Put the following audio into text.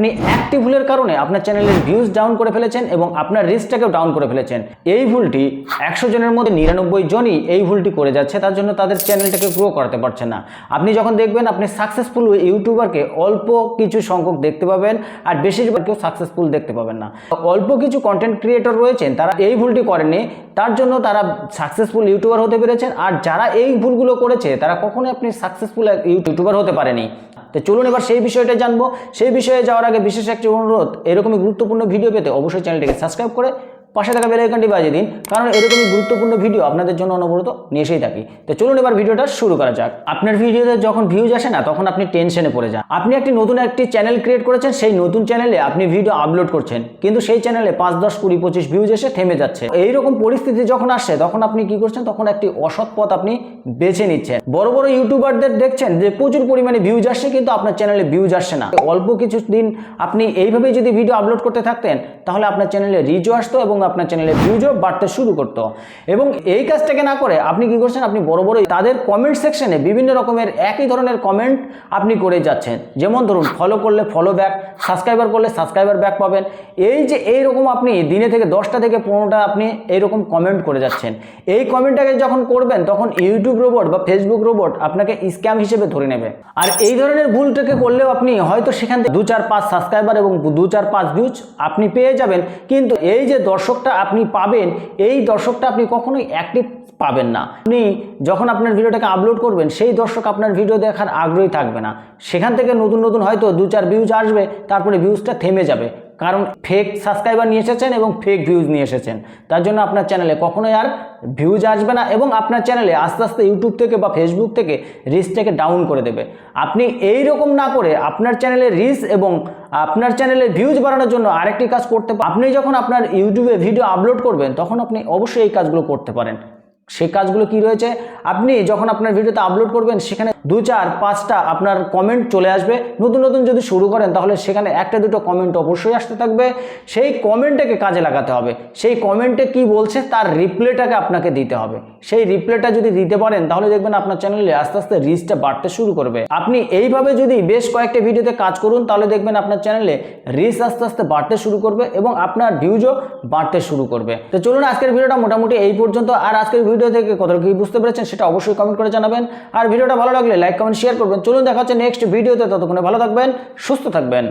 আপনি একটি ভুলের কারণে আপনার চ্যানেলের ভিউজ ডাউন করে ফেলেছেন এবং আপনার রিস্কটাকেও ডাউন করে ফেলেছেন। এই ভুলটি একশো জনের মধ্যে নিরানব্বই জনই এই ভুলটি করে যাচ্ছে, তার জন্য তাদের চ্যানেলটাকে গ্রো করাতে পারছে না। আপনি যখন দেখবেন আপনি সাকসেসফুল ইউটিউবারকে অল্প কিছু সংখ্যক দেখতে পাবেন আর বেশিরভাগ কেউ সাকসেসফুল দেখতে পাবেন না। অল্প কিছু কন্টেন্ট ক্রিয়েটর রয়েছেন, তারা এই ভুলটি করেনি তার জন্য তারা সাকসেসফুল ইউটিউবার হতে পেরেছেন, আর যারা এই ভুলগুলো করেছে, তারা কখনোই আপনি সাকসেসফুল ইউটিউবার হতে পারেনি। তো চলুন এবার সেই বিষয়টা জানব। সেই বিষয়ে যাওয়ার আগে বিশেষ একটি অনুরোধ, এরকমই গুরুত্বপূর্ণ ভিডিও পেতে অবশ্যই চ্যানেলটিকে সাবস্ক্রাইব করে পাশে থাকা বেল আইকনটি বাজিয়ে দিন, কারণ এরকমই গুরুত্বপূর্ণ ভিডিও আপনাদের জন্য অনবরত নিয়ে এসেই থাকি। তো চলুন এবার ভিডিওটা শুরু করা যাক। আপনার ভিডিওতে যখন ভিউজ আসে না, তখন আপনি টেনশনে পড়ে যান। আপনি একটি নতুন একটি চ্যানেল ক্রিয়েট করেছেন, সেই নতুন চ্যানেলে আপনি ভিডিও আপলোড করছেন। কিন্তু সেই চ্যানেলে পাঁচ, দশ, কুড়ি, পঁচিশ ভিউজ এসে থেমে যাচ্ছে। এইরকম পরিস্থিতি যখন আসছে, তখন আপনি কি করছেন? তখন একটি অসৎ পথ আপনি বেছে নিচ্ছেন। বড় বড় ইউটিউবারদের দেখছেন যে প্রচুর পরিমাণে ভিউজ আসছে, কিন্তু আপনার চ্যানেলে ভিউজ আসছে না। অল্প কিছু দিন আপনি এইভাবে যদি ভিডিও আপলোড করতে থাকতেন, তাহলে আপনার চ্যানেলে রিচও আসতো এবং আপনার চ্যানেলে ভিউজও বাড়তে শুরু করতো। এবং এই কাজটাকে না করে আপনি কি করছেন? আপনি বড় বড় তাদের কমেন্ট সেকশনে বিভিন্ন রকমের একই ধরনের কমেন্ট আপনি করে যাচ্ছেন। যেমন ধরুন ফলো করলে ফলো ব্যাক সাবস্ক্রাইবার করলে সাবস্ক্রাইবার ব্যাক পাবেন। এই যে এইরকম আপনি দিনে থেকে দশটা থেকে পনেরোটা আপনি এইরকম কমেন্ট করে যাচ্ছেন। এই কমেন্টটাকে যখন করবেন, তখন ইউটিউব রোবট বা ফেসবুক রোবট আপনাকে স্ক্যাম হিসেবে ধরে নেবে। আর এই ধরনের ভুলটাকে করলেও আপনি হয়তো সেখান থেকে দু চার পাঁচ সাবস্ক্রাইবার এবং দু চার পাঁচ ভিউজ আপনি পেয়ে যাবেন। কিন্তু এই যে দর্শকটা আপনি পাবেন, এই দর্শকটা আপনি কখনোই অ্যাক্টিভ পাবেন না। আপনি যখন আপনার ভিডিওটাকে আপলোড করবেন, সেই দর্শক আপনার ভিডিও দেখার আগ্রহী থাকবে না। সেখান থেকে নতুন নতুন হয়তো দু চার ভিউজ আসবে, তারপরে ভিউজটা থেমে যাবে। কারণ ফেক সাবস্ক্রাইবার নিয়ে এসেছেন এবং ফেক ভিউজ নিয়ে এসেছেন। তার জন্য আপনার চ্যানেলে কখনোই আর ভিউজ আসবে না এবং আপনার চ্যানেলে আস্তে আস্তে ইউটিউব থেকে বা ফেসবুক থেকে রিচটাকে ডাউন করে দেবে। আপনি এই রকম না করে আপনার চ্যানেলে রিচ এবং আপনার চ্যানেলে ভিউজ বাড়ানোর জন্য আরেকটি কাজ করতে আপনি যখন আপনার ইউটিউবে ভিডিও আপলোড করবেন, তখন আপনি অবশ্যই এই কাজগুলো করতে পারেন। সেই কাজগুলো কি রয়েছে? আপনি যখন আপনার ভিডিওতে আপলোড করবেন, সেখানে দু চার, পাঁচটা আপনার কমেন্ট চলে আসবে। নতুন নতুন যদি শুরু করেন, তাহলে সেখানে একটা, দুটো কমেন্ট অবশ্যই আসতে থাকবে। সেই কমেন্টটাকে কাজে লাগাতে হবে। সেই কমেন্টে কি বলছে, তার রিপ্লেটাকে আপনাকে দিতে হবে। সেই রিপ্লেটা যদি দিতে পারেন, তাহলে দেখবেন আপনার চ্যানেলে আস্তে আস্তে রিচটা বাড়তে শুরু করবে। আপনি এইভাবে যদি বেশ কয়েকটা ভিডিওতে কাজ করুন, তাহলে দেখবেন আপনার চ্যানেলে রিচ আস্তে আস্তে বাড়তে শুরু করবে এবং আপনার ভিউজও বাড়তে শুরু করবে। তো চলুন আজকের ভিডিওটা মোটামুটি এই পর্যন্ত। আর আজকের ভিডিও থেকে কতটা কি বুঝতে পেরেছেন সেটা অবশ্যই কমেন্ট করে জানাবেন। আর ভিডিওটা ভালো লাগলে লাইক কমেন্ট শেয়ার করবেন। চলুন, দেখা হচ্ছে নেক্সট ভিডিওতে। ততক্ষণে ভালো থাকবেন, সুস্থ থাকবেন।